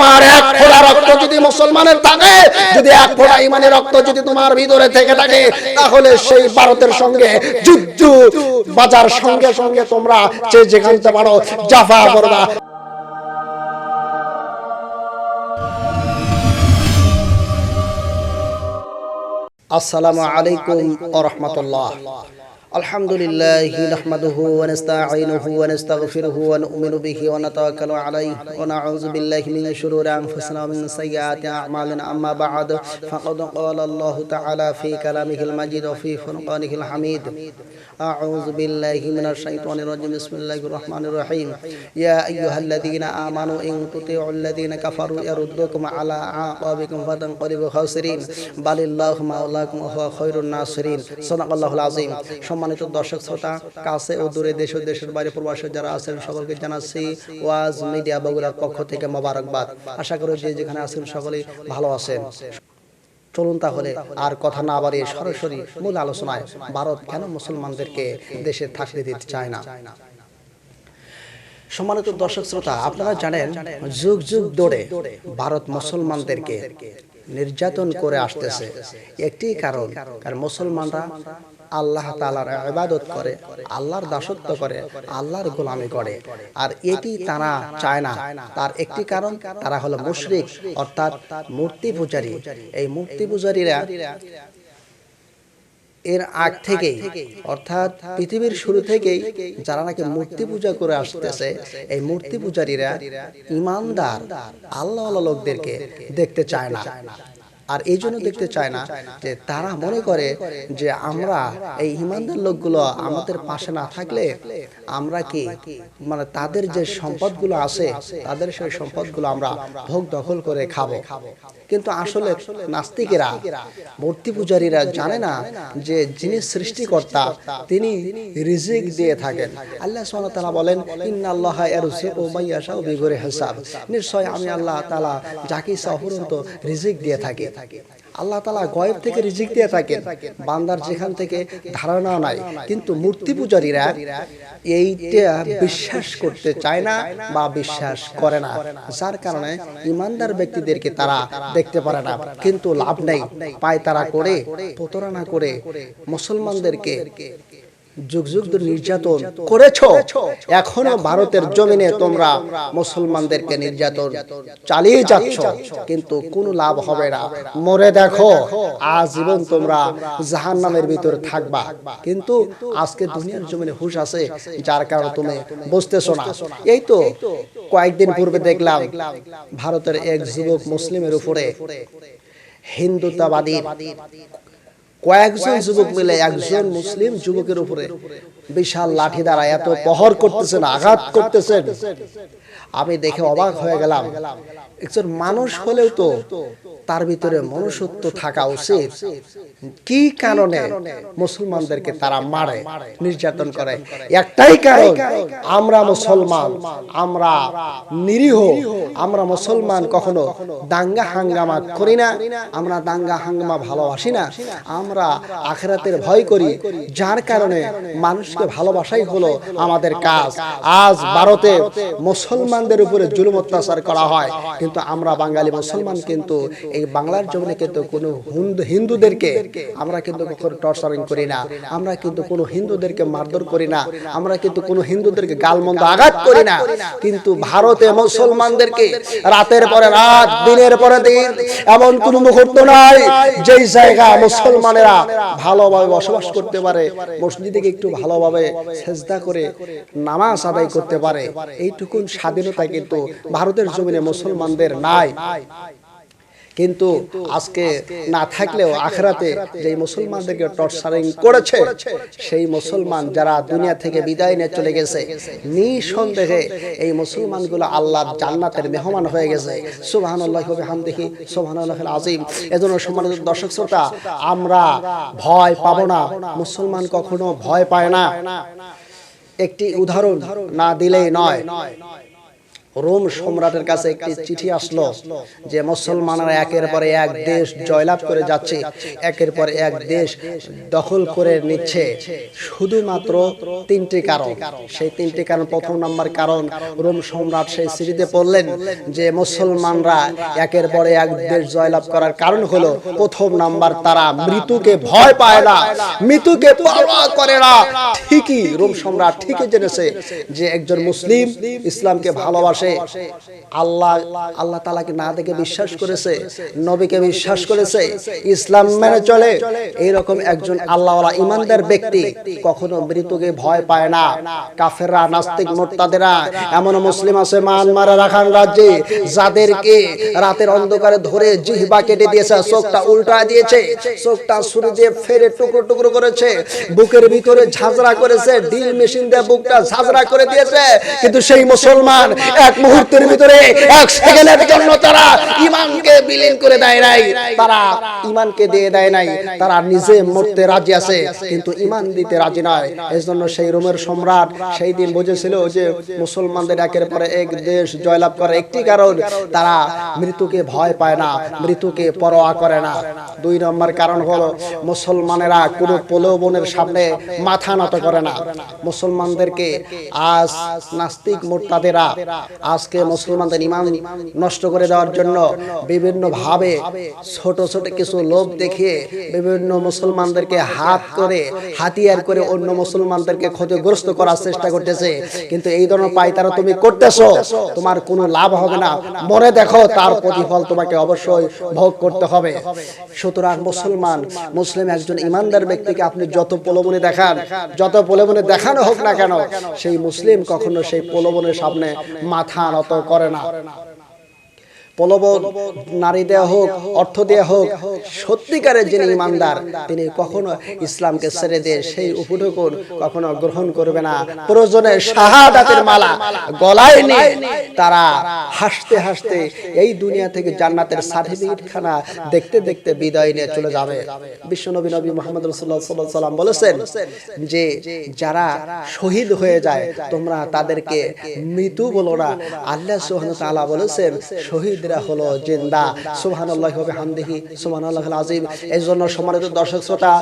তোমার এক ফোঁটা রক্ত যদি মুসলমানের থাকে, যদি এক ফোঁটা ইমানের রক্ত যদি তোমার ভিতরে থেকে থাকে, তাহলে সেই ভারতের সঙ্গে যুদ্ধ বাজার সঙ্গে সঙ্গে তোমরা যে যেখানতে পারো, জাফা করবা। আসসালামু আলাইকুম ওয়া রাহমাতুল্লাহ। الحمد لله نحمده ونستعينه ونستغفره ونؤمن به ونتوكل عليه ونعوذ بالله من شرور انفسنا ومن سيئات اعمالنا اما بعد فقد قال الله تعالى في كلامه المجيد وفي فرقانه الحميد اعوذ بالله من الشيطان الرجيم بسم الله الرحمن الرحيم يا ايها الذين امنوا ان تطيعوا الذين كفروا يردوكم على اعقابكم فتنقلبوا خاسرين بل الله مولاكم وهو خير الناصرين صدق الله العظيم সম্মানিত দর্শক শ্রোতা, কাছে ও দূরে দেশ ও দেশের বাইরে প্রবাসী যারা আছেন, সকলকে জানাচ্ছি ওয়াজ মিডিয়া বগুড়ার পক্ষ থেকে মোবারকবাদ। আশা করি যে যেখানে আছেন সকলেই ভালো আছেন। চলুন তাহলে আর কথা না বাড়িয়ে সরাসরি মূল আলোচনায়, ভারত কেন মুসলমানদেরকে দেশে থাকতে দিতে চায় না? সম্মানিত দর্শক শ্রোতা, আপনারা জানেন, যুগ যুগ ধরে ভারত মুসলমানদেরকে নির্যাতন করে আসতেছে। একটি কারণ কারণ মুসলমানরা আল্লাহ তালার ইবাদত করে, আল্লাহর দাসত্ব করে, আল্লাহর গোলামি করে। আর এটি তারা চায় না। তার একটি কারণ, তারা হলো মুশরিক, অর্থাৎ মূর্তি পূজারী। এই মূর্তি পূজারীরা এর আগ থেকেই, অর্থাৎ পৃথিবীর শুরু থেকেই যারা নাকি মূর্তি পূজা করে আসতেছে, এই মূর্তি পূজারীরা ইমানদার আল্লাহ লোকদেরকে দেখতে চায় না। আর এই জন্য দেখতে চায় না যে তারা মনে করে যে আমরা এই ইমানদার লোকগুলো আমাদের পাশে না থাকলে আমরা কি? মানে তাদের যে সম্পদগুলো আছে তাদের সেই সম্পদগুলো আমরা ভোগ দখল করে খাব। কিন্তু আসলে নাস্তিকেরা মূর্তি পূজারীরা জানে না যে যিনি সৃষ্টিকর্তা তিনি রিজিক দিয়ে থাকেন। আল্লাহ সুবহানাহু তাআলা বলেন ইন্নাল্লাহ ইয়ারযুকু মান ইয়াশাউ বিগৈরি হিসাব। নিশ্চয় আমি আল্লাহ তাআলা যাকে ইচ্ছা অফুরন্ত রিজিক দিয়ে থাকি আল্লাহ তালা গয়েব থেকে রিজিক দিয়ে থাকেন। বান্দার যেখান থেকে ধারণা নাই। কিন্তু মূর্তি পূজারীরা এইটা বিশ্বাস করতে চায় না বা বিশ্বাস করে না। যার কারণে ইমানদার ব্যক্তিদেরকে তারা দেখতে পারে না। কিন্তু লাভ নেই। পায় তারা করে, প্রতারণা করে। মুসলমানদেরকে যুগ যুগ ধরে নির্যাতন করেছ। এখনও ভারতের জমিনে তোমরা মুসলমানদেরকে নির্যাতন চালিয়ে যাচ্ছ। কিন্তু কোনো লাভ হবে না। মরে দেখো আজীবন তোমরা জাহান্নামের ভিতরে থাকবা। কিন্তু আজকে দুনিয়ার জমিনে হুশ আছে যার কারণে তুমি বুঝতেছো না। এই তো কয়েকদিন পূর্বে দেখলাম ভারতের এক যুবক মুসলিমের উপরে হিন্দুত্ববাদী কয়েকজন যুবক মিলে একজন মুসলিম যুবকের উপরে বিশাল লাঠি দ্বারা এত প্রহর করতেছেন আঘাত করতেছেন। আমি দেখে অবাক হয়ে গেলাম। একজন মানুষ হলেও তো তার ভিতরে মনুষ্যত্ব থাকা উচিত। কি কারণে মুসলমানদেরকে তারা মারে, নির্যাতন করে? একটাই কারণ, আমরা মুসলমান, আমরা নিরীহ, আমরা মুসলমান কখনো দাঙ্গা হাঙ্গামা করি না, আমরা দাঙ্গা হাঙ্গামা ভালোবাসি না। আমরা আখেরাতের ভয় করি, যার কারণে মানুষকে ভালোবাসাই হলো আমাদের কাজ। আজ ভারতে মুসলমানদের উপরে জুলুম অত্যাচার করা হয় কিন্তু আমরা বাঙালি মুসলমান কিন্তু এই বাংলার জমিনে কিন্তু কোনো হিন্দুদেরকে আমরা কিন্তু কখনো টর্চারিং করি না। আমরা কিন্তু কোনো হিন্দুদেরকে মারধর করি না। আমরা কিন্তু কোনো হিন্দুদেরকে গালমন্দ আঘাত করি না। কিন্তু ভারতে মুসলমানদেরকে রাতের পরে রাত, দিনের পরে দিন এমন কোন মুহূর্ত নাই যেই জায়গা মুসলমানেরা ভালোভাবে বসবাস করতে পারে, মসজিদে একটু ভালোভাবে সেজদা করে, নামাজ আদায় করতে পারে। এইটুকুন স্বাধীনতা কিন্তু ভারতের জমিনে মুসলমানদের নাই। কিন্তু আজকে না থাকলেও আখরাতে যে মুসলমানদেরকে টর্চারিং করেছে, সেই মুসলমান যারা দুনিয়া থেকে বিদায় নিয়ে চলে গেছে, নিঃসন্দেহে এই মুসলমানগুলো আল্লাহ জান্নাতের মেহমান হয়ে গেছে। সুবহানাল্লাহি ওয়া বিহামদিহি, সুবহানাল্লাহিল আযীম। এজন্য সম্মানিত দর্শক শ্রোতা, আমরা ভয় পাবো না। মুসলমান কখনো ভয় পায় না। একটি উদাহরণ না দিলেই নয়। রোম সম্রাটের কাছে একটি চিঠি আসলো যে মুসলমানরা একের পরে এক দেশ জয়লাভ করে যাচ্ছে, একের পর এক দেশ দখল করে নিচ্ছে। শুধুমাত্র তিনটি কারণ। সেই তিনটি কারণ প্রথম নাম্বার কারণ, রোম সম্রাট সেই চিঠিতে বললেন যে মুসলমানরা একের পরে এক দেশ জয়লাভ করার কারণ হলো, প্রথম নাম্বার তারা মৃত্যুকে ভয় পায় না, মৃত্যুকে পরোয়া করে না। ঠিকই রোম সম্রাট ঠিকই জেনেছে যে একজন মুসলিম ইসলামকে ভালোবাসে আল্লাহ আল্লাহ তালাকে না দেখে বিশ্বাস করেছে, নবীকে বিশ্বাস করেছে, ইসলাম মেনে চলে। এইরকম একজন ইমানদার ব্যক্তি কখনো ভয় পায় না। কাফেররা, নাস্তিক, মোর্তাদেরা, এমন মুসলিম আছে মানমারা রাখান রাজ্যে, যাদেরকে রাতের অন্ধকারে ধরে জিহবা কেটে দিয়েছে, চোখটা উল্টা দিয়েছে, চোখটা সূর্যে ফেরে টুকরো টুকরো করেছে, বুকের ভিতরে ঝাঁঝরা করেছে, ডিল মেশিন দিয়ে বুকটা ঝাঁঝরা করে দিয়েছে। কিন্তু সেই মুসলমান এক মুহূর্তের ভিতরে এক সেকেন্ডের জন্য তারা ইমানকে বিলীন করে দেয় নাই। তারা ইমানকে দিয়ে দেয় নাই। তারা নিজে মরতে রাজি আছে, কিন্তু ইমান দিতে রাজি নয় এই জন্য সেই রোমের সম্রাট সেই দিন বুঝেছিল যে মুসলমানদের একের পরে এক দেশ জয়লাভ করে একটি কারণ, তারা মৃত্যুকে ভয় পায় না, মৃত্যুকে পরোয়া করে না। দুই নম্বর কারণ হলো মুসলমানেরা কোনো প্রলোভনের সামনে মাথা নত করে না। মুসলমানদেরকে আজ নাস্তিক মোর্তাদেরা আজকে মুসলমানদের ইমান নষ্ট করে দেওয়ার জন্য বিভিন্ন ভাবে ছোট ছোট কিছু লোভ দেখিয়ে বিভিন্ন মুসলমানদেরকে হাত করে, হাতিয়ার করে অন্য মুসলমানদেরকে ক্ষতিগ্রস্ত করার চেষ্টা করতেছে। কিন্তু এই ধরনের পায়তারা তুমি করতেছো, তোমার কোনো লাভ হবে না। মনে দেখো, তার প্রতিফল তোমাকে অবশ্যই ভোগ করতে হবে। সুতরাং মুসলমান, মুসলিম একজন ইমানদার ব্যক্তিকে আপনি যত প্রলোভনে দেখান, যত প্রলোভনে দেখানো হোক না কেন, সেই মুসলিম কখনো সেই প্রলোভনের সামনে মাথা নত করে না। প্রলোভন নারী দেওয়া হোক, অর্থ দেওয়া হোক, সত্যিকারের যিনি ইমানদার, তিনি কখনো ইসলামকে ছেড়ে দিয়ে সেই উপটুকুন কখনো গ্রহণ করবে না। প্রয়োজনে শাহাদাতের মালা গলায় নিয়ে তারা হাসতে হাসতে এই দুনিয়া থেকে জান্নাতের সার্টিফিকেট খানা দেখতে দেখতে বিদায় নিয়ে চলে যাবে। বিশ্বনবী নবী মোহাম্মদ রসুল্লাহ সাল্লাহ সাল্লাম বলেছেন যে, যারা শহীদ হয়ে যায়, তোমরা তাদেরকে মৃত্যু বলো না, আল্লাহ সুহান তাআলা বলেছেন শহীদরা হলো জিন্দা। সুবহানাল্লাহি ওয়া বিহামদিহি। সুবহানাল্লাহিল আযীম। এই জন্য সম্মানিত দর্শক শ্রোতা,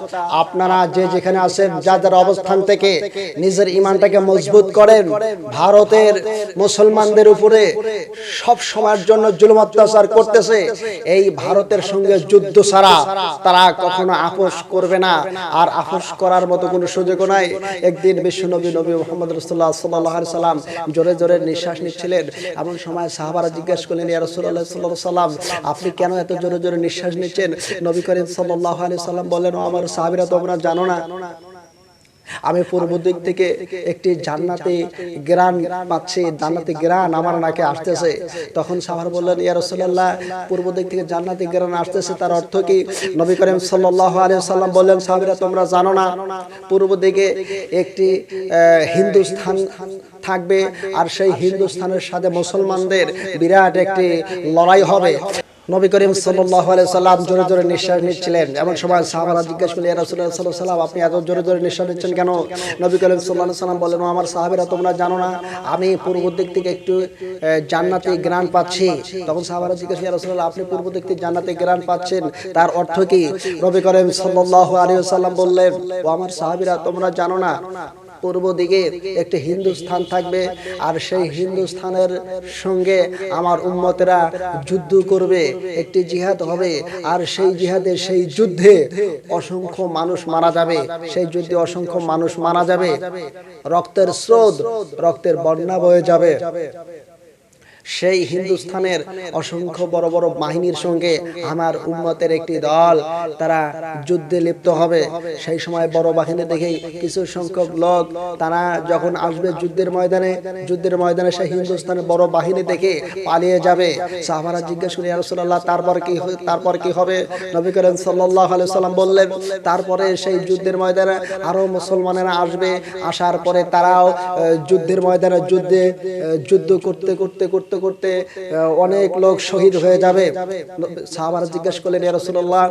আপনারা যে যেখানে আছেন যার যার অবস্থান থেকে নিজের ইমানটাকে মজবুত করেন, ভারতের মুসলমানদের উপরে সব সময়ের জন্য জুলুম অত্যাচার করতেছে, এই ভারতের সঙ্গে যুদ্ধ ছাড়া তারা কখনো আপোষ করবে না। আর আপোষ করার মতো কোনো সুযোগ নাই। একদিন বিশ্বনবী নবী নবী মোহাম্মদ রসুল্লাহ সাল্লাহ সাল্লাম জোরে জোরে নিঃশ্বাস নিচ্ছিলেন এমন সময় সাহাবারা জিজ্ঞেস করলেন, ইয়া রাসূলুল্লাহ সাল্লাম, আপনি কেন এত জোরে জোরে নিঃশ্বাস নিচ্ছেন? নবী করিম সাল্লাল্লাহু আলাইহি সাল্লাম বললেন আমার সাহাবীরা, তোমরা জানো না, আমি পূর্ব দিক থেকে একটি জান্নাতে গ্রান পাচ্ছি, জান্নাতে গ্রান আমার নাকে আসতেছে। তখন সাহার বললেন, ইয়া রাসূলুল্লাহ, পূর্ব দিক থেকে জান্নাতে গ্রান আসতেছে, তার অর্থ কি? নবী করিম সাল্লাল্লাহু আলাইহি সাল্লাম বললেন, সাহাবীরা, তোমরা জানো না, পূর্ব দিকে একটি হিন্দুস্থান থাকবে আর সেই হিন্দুস্থানের সাথে মুসলমানদের বিরাট একটি লড়াই হবে। নবী করিম সাল্লাম জোরে জোরে নিঃশ্বাস নিচ্ছিলেন। এমন সময় সাহাবারা জিজ্ঞেস করলেন আলাইহি সাল্লাম আপনি এত জোরে জোরে নিঃশ্বাস নিচ্ছেন কেন? নবী করিম আলাইহি সাল্লাম বললেন আমার সাহাবীরা তোমরা জানো না আমি পূর্ব দিক থেকে একটু জান্নাতি গ্রান পাচ্ছি। তখন সাহাবারা জিজ্ঞেস ইয়া রাসূলুল্লাহ আপনি পূর্ব দিক থেকে জান্নাতি গ্রান পাচ্ছেন তার অর্থ কি? নবী করিম আলাইহি সাল্লাম বললেন ও আমার সাহাবীরা তোমরা জানো না পূর্ব দিকে একটি হিন্দুস্থান থাকবে, আর সেই হিন্দুস্থানের সঙ্গে আমার উম্মতেরা যুদ্ধ করবে, একটি জিহাদ হবে, আর সেই জিহাদে সেই যুদ্ধে অসংখ্য মানুষ মারা যাবে, সেই যুদ্ধে অসংখ্য মানুষ মারা যাবে, রক্তের স্রোত, রক্তের বন্যা বয়ে যাবে। সেই হিন্দুস্থানের অসংখ্য বড় বড় বাহিনীর সঙ্গে আমার উম্মতের একটি দল, তারা যুদ্ধে লিপ্ত হবে। সেই সময় বড় বাহিনী দেখে কিছু সংখ্যক লোক, তারা যখন আসবে যুদ্ধের ময়দানে যুদ্ধের ময়দানে সেই হিন্দুস্তানের বড় বাহিনী দেখে পালিয়ে যাবে। সাহাবারা জিজ্ঞেস করি রাসূলুল্লাহ, তারপর কি তারপর কি হবে? নবী সাল্লাল্লাহু আলাইহি সাল্লাম বললেন, তারপরে সেই যুদ্ধের ময়দানে আরও মুসলমানেরা আসবে। আসার পরে তারাও যুদ্ধের ময়দানে যুদ্ধে যুদ্ধ করতে করতে করতে করতে অনেক লোক শহীদ হয়ে যাবে। সাহাবারা জিজ্ঞেস করলেন রসুল্লাহ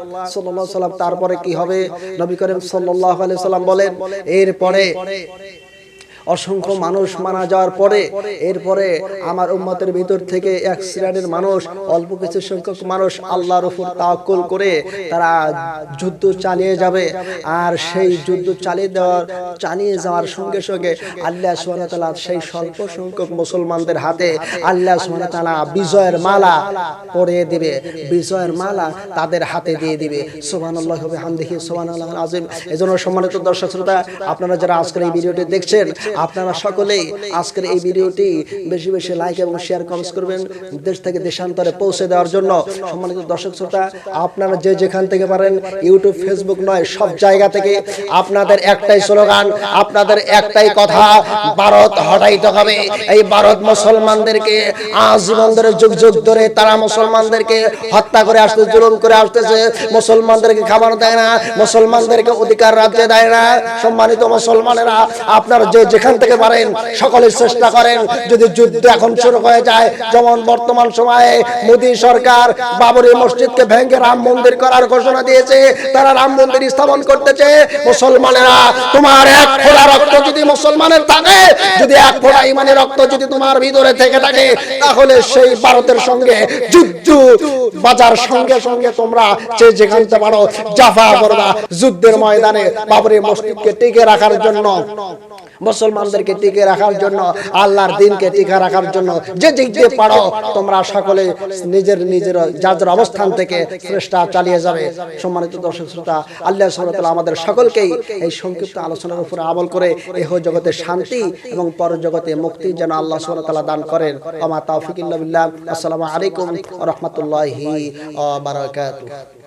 আলাইহি সাল্লাম তারপরে কি হবে? নবী করিম সাল্লাল্লাহু আলাইহি সাল্লাম বলেন, এরপরে অসংখ্য মানুষ মারা যাওয়ার পরে, এরপরে আমার উম্মতের ভিতর থেকে এক শ্রেণির মানুষ, অল্প কিছু সংখ্যক মানুষ আল্লাহর উপর তাওয়াক্কুল করে তারা যুদ্ধ চালিয়ে যাবে। আর সেই যুদ্ধ চালিয়ে দেওয়ার, চালিয়ে যাওয়ার সঙ্গে সঙ্গে আল্লাহ সুবহানাহু সেই স্বল্প সংখ্যক মুসলমানদের হাতে আল্লাহ সুবহানাহু তাআলা বিজয়ের মালা পরিয়ে দিবে। বিজয়ের মালা তাদের হাতে দিয়ে দিবে। সুবহানাল্লাহি ওয়া বিহামদিহি সুবহানাল্লাহুল আযীম। এজন্য সম্মানিত দর্শক শ্রোতা, আপনারা যারা আজকের এই ভিডিওটি দেখছেন আপনারা সকলেই আজকের এই ভিডিওটি বেশি বেশি লাইক এবং শেয়ার কমেন্টস করবেন দেশ থেকে দেশান্তরে পৌঁছে দেওয়ার জন্য সম্মানিত দর্শক শ্রোতা আপনারা যে যেখান থেকে পারেন ইউটিউব ফেসবুক নয় সব জায়গা থেকে আপনাদের একটাই স্লোগান আপনাদের একটাই কথা ভারত হটাইতে হবে। এই ভারত মুসলমানদেরকে আজীবন ধরে যুগ যুগ ধরে তারা মুসলমানদেরকে হত্যা করে আসতে জুলুম করে আসতেছে। মুসলমানদেরকে খাবার দেয় না মুসলমানদেরকে অধিকার রাজ্যে দেয় না সম্মানিত মুসলমানেরা আপনারা যে যেখান থেকে পারেন সকলের চেষ্টা করেন। যদি যুদ্ধ এখন শুরু হয়ে যায়, যেমন বর্তমান সময়ে মোদী সরকার বাবরি মসজিদকে ভেঙে রাম মন্দির করার ঘোষণা দিয়েছে, তারা রাম মন্দির স্থাপন করতেছে। মুসলমানেরা, তোমার এক ফোঁটা রক্ত যদি মুসলমানের থাকে, যদি এক ফোঁটা ইমানের রক্ত যদি তোমার ভিতরে থেকে থাকে, তাহলে সেই ভারতের সঙ্গে যুদ্ধ বাজার সঙ্গে সঙ্গে তোমরা যে যেখান থেকে পারো, জাফা করবা যুদ্ধের ময়দানে বাবরি মসজিদকে টিকে রাখার জন্য। মুসলমানদেরকে টিকে রাখার জন্য আল্লাহর দিনকে টিকে রাখার জন্য যে দিক দিয়ে পারো তোমরা সকলে নিজের নিজের যার অবস্থান থেকে চেষ্টা চালিয়ে যাবে। সম্মানিত দর্শক শ্রোতা আল্লাহ সুবহানাহু আমাদের সকলকেই এই সংক্ষিপ্ত আলোচনার উপরে আমল করে এহ জগতে শান্তি এবং পর জগতে মুক্তি যেন আল্লাহ তাআলা দান করেন। আমা বিল্লাহ। আসসালামু আলাইকুম রাহমাতুল্লাহি বারাকাতুহু।